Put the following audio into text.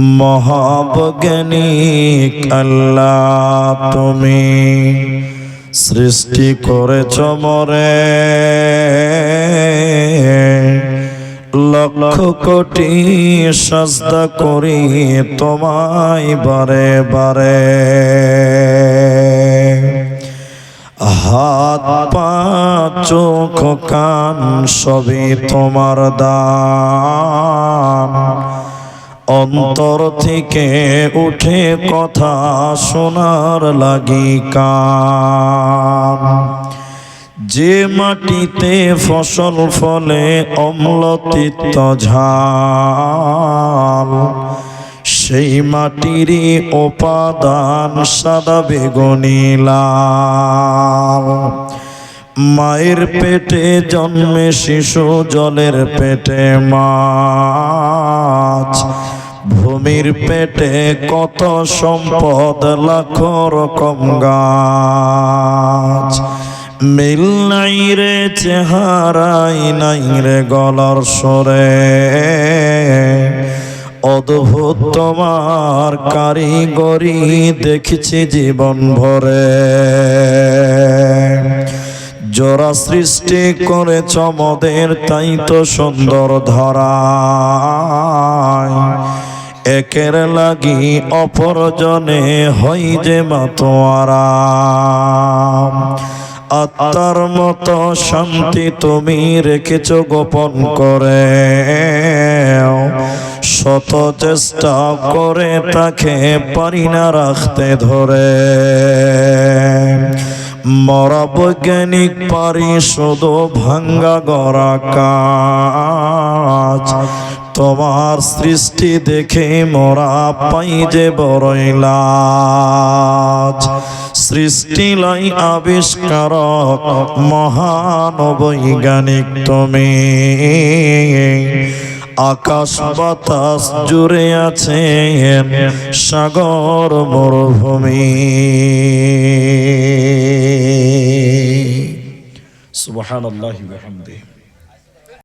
মহাবজ্ঞানিক আল্লাহ তুমি সৃষ্টি করেছ মরে। লক্ষ কোটি সাজদা করি তোমায় বারে বারে। হাত, পা, চোখ, কান সবই তোমার দান। অন্তর থেকে উঠে কথা শোনার লাগি কান। যে মাটিতে ফসল ফলে অম্লতিত্ব ঝাল, সেই মাটিরই উপাদান সাদা বেগুনি মায়ের পেটে জন্মে শিশু, জলের পেটে মাছ ভূমির পেটে কত সম্পদ লাখ রকম গাছ। মিল নাই রে, চেহারাই নাই রে গলার সরে অদ্ভুত তোমার কারিগরি দেখেছি জীবন ভরে। জোড়া সৃষ্টি করে চমদের তাই তো সুন্দর ধরা। একের লাগি অপরজনে হই যে মাতোয়ারা আত্মার মতো শান্তি তুমি রেখেছ গোপন করে। শত চেষ্টা করে তাকে পারি না রাখতে ধরে। মরা বৈজ্ঞানিক পারি শুধু ভাঙ্গা গড়া কাজ। তোমার সৃষ্টি দেখে মরা পাই যে বড়ই লাজ। সৃষ্টি লাই আবিষ্কারক মহান বৈজ্ঞানিক তুমি। আকাশ বাতাস জুড়ে আছে সাগর মরুভূমি। সুবহানাল্লাহি ওয়া